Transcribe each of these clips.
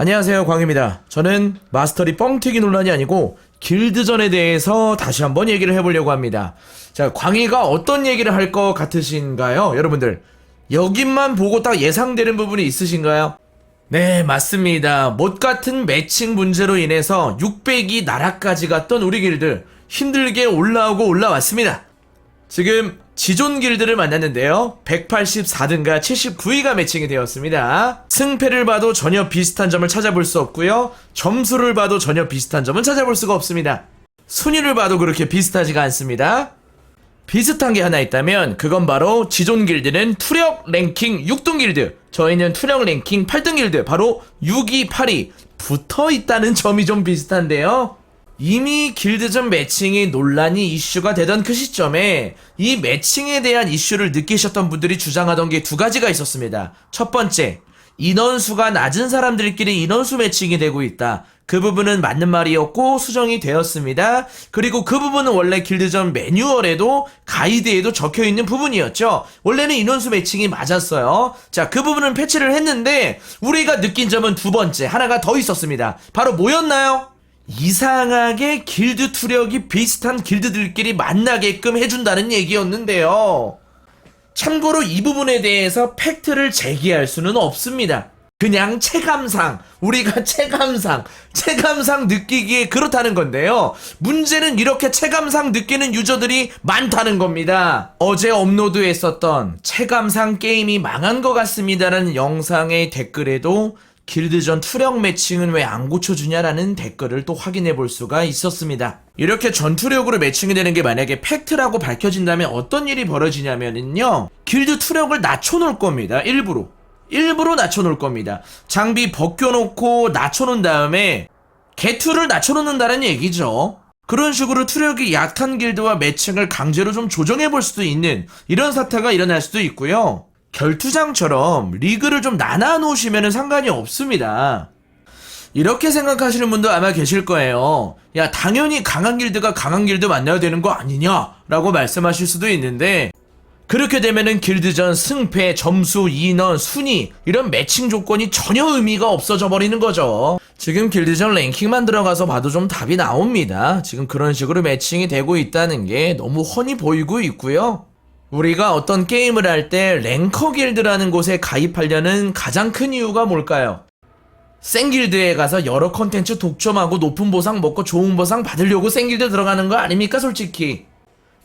안녕하세요 광입니다. 저는 마스터리 뻥튀기 논란이 아니고 길드전에 대해서 다시 한번 얘기를 해보려고 합니다. 자 광희가 어떤 얘기를 할 것 같으신가요? 여러분들 여기만 보고 딱 예상되는 부분이 있으신가요? 네 맞습니다. 못 같은 매칭 문제로 인해서 600이 나락까지 갔던 우리 길드 힘들게 올라오고 올라왔습니다. 지금 지존 길드를 만났는데요. 184등과 79위가 매칭이 되었습니다. 승패를 봐도 전혀 비슷한 점을 찾아볼 수 없고요. 점수를 봐도 전혀 비슷한 점은 찾아볼 수가 없습니다. 순위를 봐도 그렇게 비슷하지가 않습니다. 비슷한 게 하나 있다면 그건 바로 지존 길드는 투력 랭킹 6등 길드 저희는 투력 랭킹 8등 길드 바로 6위 8위 붙어 있다는 점이 좀 비슷한데요. 이미 길드전 매칭이 논란이 이슈가 되던 그 시점에 이 매칭에 대한 이슈를 느끼셨던 분들이 주장하던 게 두 가지가 있었습니다. 첫 번째, 인원수가 낮은 사람들끼리 인원수 매칭이 되고 있다. 그 부분은 맞는 말이었고 수정이 되었습니다. 그리고 그 부분은 원래 길드전 매뉴얼에도 가이드에도 적혀 있는 부분이었죠. 원래는 인원수 매칭이 맞았어요. 자, 그 부분은 패치를 했는데 우리가 느낀 점은 두 번째 하나가 더 있었습니다. 바로 뭐였나요? 이상하게 길드 투력이 비슷한 길드들끼리 만나게끔 해준다는 얘기였는데요. 참고로 이 부분에 대해서 팩트를 제기할 수는 없습니다. 그냥 체감상, 우리가 체감상, 체감상 느끼기에 그렇다는 건데요. 문제는 이렇게 체감상 느끼는 유저들이 많다는 겁니다. 어제 업로드했었던 체감상 게임이 망한 것 같습니다라는 영상의 댓글에도 길드전 투력 매칭은 왜 안 고쳐주냐라는 댓글을 또 확인해 볼 수가 있었습니다. 이렇게 전투력으로 매칭이 되는 게 만약에 팩트라고 밝혀진다면 어떤 일이 벌어지냐면은요. 길드 투력을 낮춰놓을 겁니다. 일부러. 일부러 낮춰놓을 겁니다. 장비 벗겨놓고 낮춰놓은 다음에 개투를 낮춰놓는다는 얘기죠. 그런 식으로 투력이 약한 길드와 매칭을 강제로 좀 조정해 볼 수도 있는 이런 사태가 일어날 수도 있고요. 결투장처럼 리그를 좀 나눠 놓으시면 상관이 없습니다. 이렇게 생각하시는 분도 아마 계실 거예요. 야, 당연히 강한 길드가 강한 길드 만나야 되는 거 아니냐? 라고 말씀하실 수도 있는데, 그렇게 되면은 길드전 승패, 점수, 인원, 순위, 이런 매칭 조건이 전혀 의미가 없어져 버리는 거죠. 지금 길드전 랭킹만 들어가서 봐도 좀 답이 나옵니다. 지금 그런 식으로 매칭이 되고 있다는 게 너무 훤히 보이고 있고요. 우리가 어떤 게임을 할 때 랭커 길드라는 곳에 가입하려는 가장 큰 이유가 뭘까요? 생길드에 가서 여러 컨텐츠 독점하고 높은 보상 먹고 좋은 보상 받으려고 생길드 들어가는 거 아닙니까 솔직히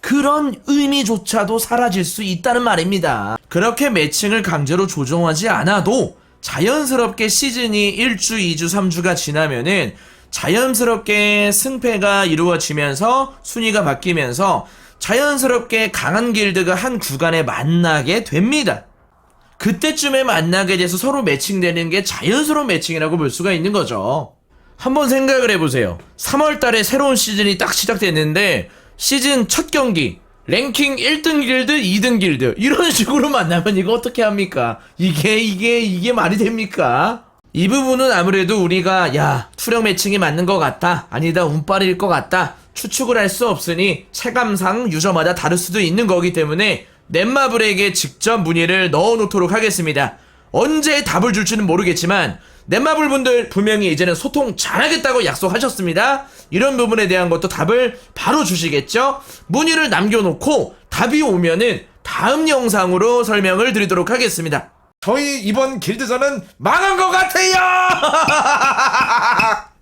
그런 의미조차도 사라질 수 있다는 말입니다 그렇게 매칭을 강제로 조정하지 않아도 자연스럽게 시즌이 1주, 2주, 3주가 지나면은 자연스럽게 승패가 이루어지면서 순위가 바뀌면서 자연스럽게 강한 길드가 한 구간에 만나게 됩니다. 그때쯤에 만나게 돼서 서로 매칭되는 게 자연스러운 매칭이라고 볼 수가 있는 거죠. 한번 생각을 해보세요. 3월 달에 새로운 시즌이 딱 시작됐는데, 시즌 첫 경기, 랭킹 1등 길드, 2등 길드, 이런 식으로 만나면 이거 어떻게 합니까? 이게, 이게, 이게 말이 됩니까? 이 부분은 아무래도 우리가, 야, 투력 매칭이 맞는 것 같다. 아니다, 운빨일 것 같다. 추측을 할 수 없으니 체감상 유저마다 다를 수도 있는 거기 때문에 넷마블에게 직접 문의를 넣어 놓도록 하겠습니다. 언제 답을 줄지는 모르겠지만 넷마블 분들 분명히 이제는 소통 잘하겠다고 약속하셨습니다. 이런 부분에 대한 것도 답을 바로 주시겠죠? 문의를 남겨놓고 답이 오면은 다음 영상으로 설명을 드리도록 하겠습니다. 저희 이번 길드전은 망한 것 같아요!